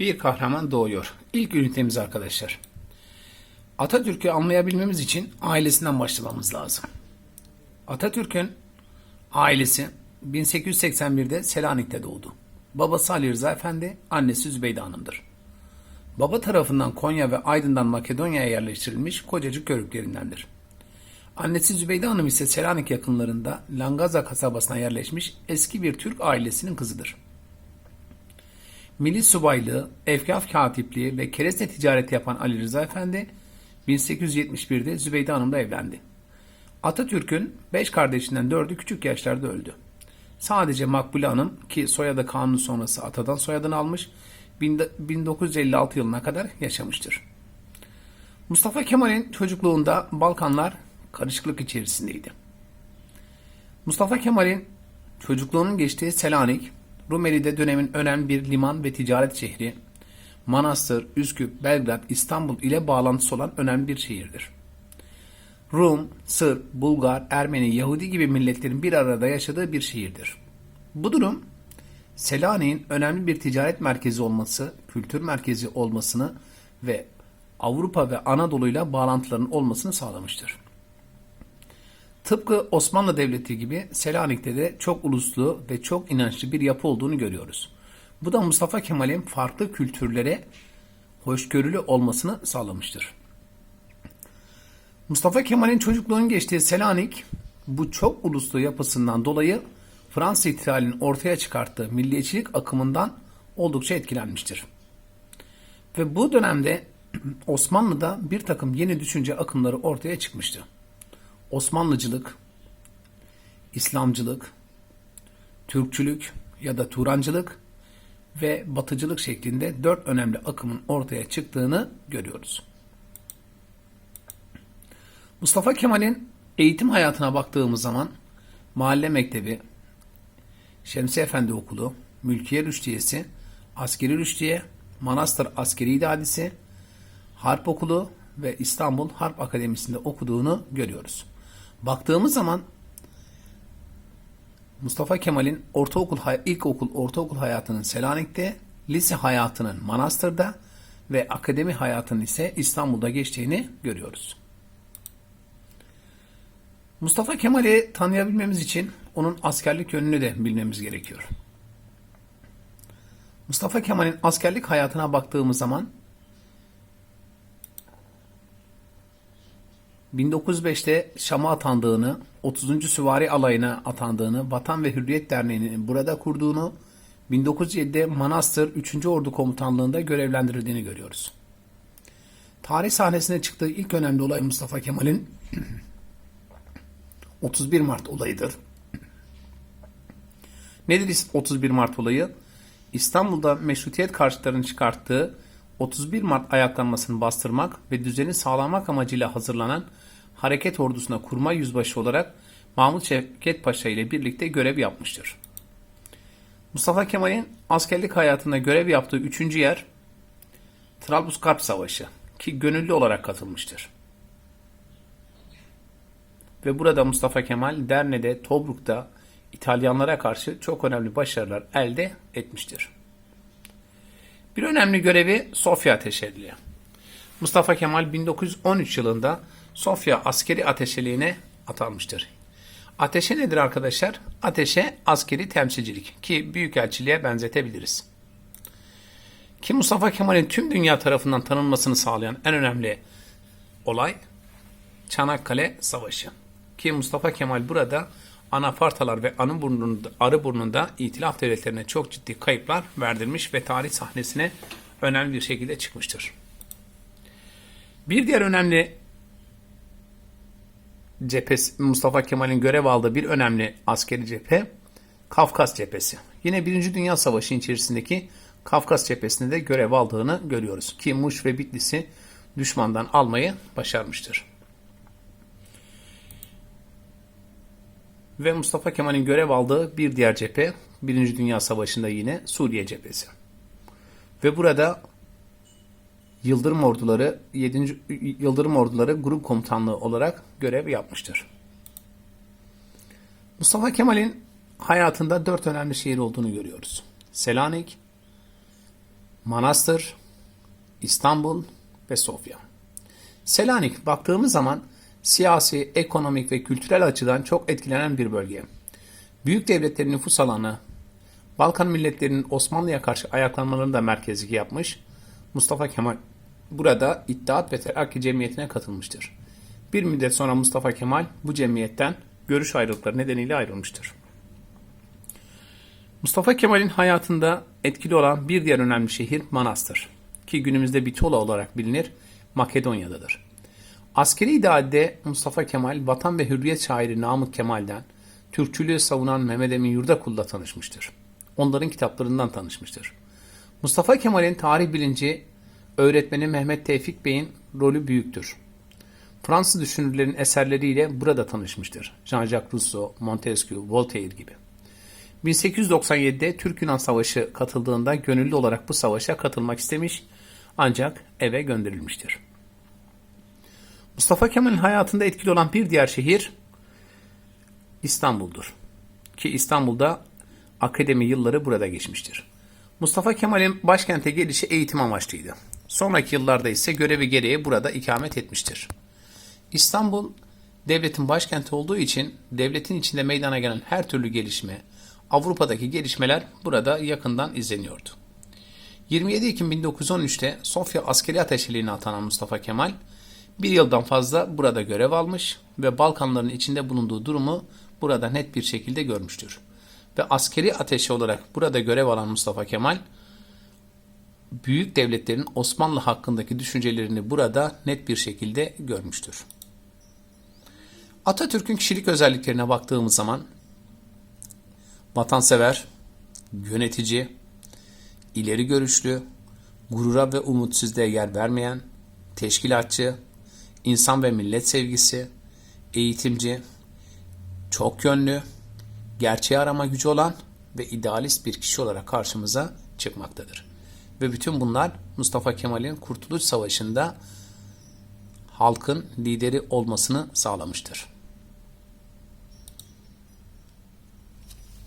Bir kahraman doğuyor. İlk ünitemiz arkadaşlar. Atatürk'ü anlayabilmemiz için ailesinden başlamamız lazım. Atatürk'ün ailesi 1881'de Selanik'te doğdu. Babası Ali Rıza Efendi, annesi Zübeyde Hanım'dır. Baba tarafından Konya ve Aydın'dan Makedonya'ya yerleştirilmiş kocacık körüklerindendir. Annesi Zübeyde Hanım ise Selanik yakınlarında Langaza kasabasına yerleşmiş eski bir Türk ailesinin kızıdır. Milli subaylığı, efkaf katipliği ve kereste ticareti yapan Ali Rıza Efendi 1871'de Zübeyde Hanım'la evlendi. Atatürk'ün beş kardeşinden dördü küçük yaşlarda öldü. Sadece Makbule Hanım ki soyadı kanunu sonrası atadan soyadını almış 1956 yılına kadar yaşamıştır. Mustafa Kemal'in çocukluğunda Balkanlar karışıklık içerisindeydi. Mustafa Kemal'in çocukluğunun geçtiği Selanik, Rumeli'de dönemin önemli bir liman ve ticaret şehri, Manastır, Üsküp, Belgrad, İstanbul ile bağlantısı olan önemli bir şehirdir. Rum, Sırp, Bulgar, Ermeni, Yahudi gibi milletlerin bir arada yaşadığı bir şehirdir. Bu durum Selanik'in önemli bir ticaret merkezi olması, kültür merkezi olmasını ve Avrupa ve Anadolu'yla bağlantıların olmasını sağlamıştır. Tıpkı Osmanlı Devleti gibi Selanik'te de çok uluslu ve çok inançlı bir yapı olduğunu görüyoruz. Bu da Mustafa Kemal'in farklı kültürlere hoşgörülü olmasını sağlamıştır. Mustafa Kemal'in çocukluğunun geçtiği Selanik bu çok uluslu yapısından dolayı Fransız ihtilalinin ortaya çıkarttığı milliyetçilik akımından oldukça etkilenmiştir. Ve bu dönemde Osmanlı'da bir takım yeni düşünce akımları ortaya çıkmıştı. Osmanlıcılık, İslamcılık, Türkçülük ya da Turancılık ve Batıcılık şeklinde dört önemli akımın ortaya çıktığını görüyoruz. Mustafa Kemal'in eğitim hayatına baktığımız zaman mahalle mektebi, Şemsi Efendi Okulu, Mülkiye Rüştiyesi, Askeri Rüştiye, Manastır Askeri İdadisi, Harp Okulu ve İstanbul Harp Akademisi'nde okuduğunu görüyoruz. Baktığımız zaman Mustafa Kemal'in ortaokul, ilkokul, ortaokul hayatının Selanik'te, lise hayatının Manastır'da ve akademi hayatının ise İstanbul'da geçtiğini görüyoruz. Mustafa Kemal'i tanıyabilmemiz için onun askerlik yönünü de bilmemiz gerekiyor. Mustafa Kemal'in askerlik hayatına baktığımız zaman 1905'te Şam'a atandığını, 30. Süvari Alayı'na atandığını, Vatan ve Hürriyet Derneği'ni burada kurduğunu, 1907'de Manastır 3. Ordu Komutanlığı'nda görevlendirildiğini görüyoruz. Tarih sahnesine çıktığı ilk önemli olay Mustafa Kemal'in 31 Mart olayıdır. Nedir 31 Mart olayı? İstanbul'da meşrutiyet karşıtlarının çıkarttığı 31 Mart ayaklanmasını bastırmak ve düzeni sağlamak amacıyla hazırlanan hareket ordusuna kurmay yüzbaşı olarak Mahmut Şevket Paşa ile birlikte görev yapmıştır. Mustafa Kemal'in askerlik hayatında görev yaptığı üçüncü yer Trablusgarp Savaşı ki gönüllü olarak katılmıştır. Ve burada Mustafa Kemal Derne'de, Tobruk'ta İtalyanlara karşı çok önemli başarılar elde etmiştir. Bir önemli görevi Sofya Ateşeliği. Mustafa Kemal 1913 yılında Sofya askeri ateşeliğine atanmıştır. Ateşe nedir arkadaşlar? Ateşe askeri temsilcilik ki büyükelçiliğe benzetebiliriz. Ki Mustafa Kemal'in tüm dünya tarafından tanınmasını sağlayan en önemli olay Çanakkale Savaşı. Ki Mustafa Kemal burada Anafartalar ve Arıburnu'nda, Arıburnu'nda itilaf devletlerine çok ciddi kayıplar verdirmiş ve tarih sahnesine önemli bir şekilde çıkmıştır. Bir diğer önemli cephesi, Mustafa Kemal'in görev aldığı bir önemli askeri cephe Kafkas cephesi. Yine Birinci Dünya Savaşı içerisindeki Kafkas cephesinde de görev aldığını görüyoruz. Ki Muş ve Bitlis'i düşmandan almayı başarmıştır. Ve Mustafa Kemal'in görev aldığı bir diğer cephe Birinci Dünya Savaşı'nda yine Suriye cephesi. Ve burada Yıldırım Orduları 7. Yıldırım Orduları Grup Komutanlığı olarak görev yapmıştır. Mustafa Kemal'in hayatında dört önemli şehir olduğunu görüyoruz. Selanik, Manastır, İstanbul ve Sofya. Selanik baktığımız zaman siyasi, ekonomik ve kültürel açıdan çok etkilenen bir bölge. Büyük devletlerin nüfus alanı, Balkan milletlerinin Osmanlı'ya karşı ayaklanmalarını da merkezlik yapmış. Mustafa Kemal burada İttihat ve Terakki Cemiyeti'ne katılmıştır. Bir müddet sonra Mustafa Kemal bu cemiyetten görüş ayrılıkları nedeniyle ayrılmıştır. Mustafa Kemal'in hayatında etkili olan bir diğer önemli şehir Manastır ki günümüzde Bitola olarak bilinir Makedonya'dadır. Askeri idealde Mustafa Kemal vatan ve hürriyet şairi Namık Kemal'den Türkçülüğü savunan Mehmet Emin Yurdakul'la tanışmıştır. Onların kitaplarından tanışmıştır. Mustafa Kemal'in tarih bilinci öğretmeni Mehmet Tevfik Bey'in rolü büyüktür. Fransız düşünürlerin eserleriyle burada tanışmıştır. Jean-Jacques Rousseau, Montesquieu, Voltaire gibi. 1897'de Türk-Yunan Savaşı katıldığında gönüllü olarak bu savaşa katılmak istemiş ancak eve gönderilmiştir. Mustafa Kemal'in hayatında etkili olan bir diğer şehir İstanbul'dur. Ki İstanbul'da akademi yılları burada geçmiştir. Mustafa Kemal'in başkente gelişi eğitim amaçlıydı. Sonraki yıllarda ise görevi gereği burada ikamet etmiştir. İstanbul devletin başkenti olduğu için devletin içinde meydana gelen her türlü gelişme, Avrupa'daki gelişmeler burada yakından izleniyordu. 27 Ekim 1913'te Sofya Askeri Ateşeliğine atanan Mustafa Kemal, bir yıldan fazla burada görev almış ve Balkanların içinde bulunduğu durumu burada net bir şekilde görmüştür. Ve askeri ateşi olarak burada görev alan Mustafa Kemal, büyük devletlerin Osmanlı hakkındaki düşüncelerini burada net bir şekilde görmüştür. Atatürk'ün kişilik özelliklerine baktığımız zaman vatansever, yönetici, ileri görüşlü, gurura ve umutsuzluğa yer vermeyen, teşkilatçı, insan ve millet sevgisi, eğitimci, çok yönlü, gerçeği arama gücü olan ve idealist bir kişi olarak karşımıza çıkmaktadır. Ve bütün bunlar Mustafa Kemal'in Kurtuluş Savaşı'nda halkın lideri olmasını sağlamıştır.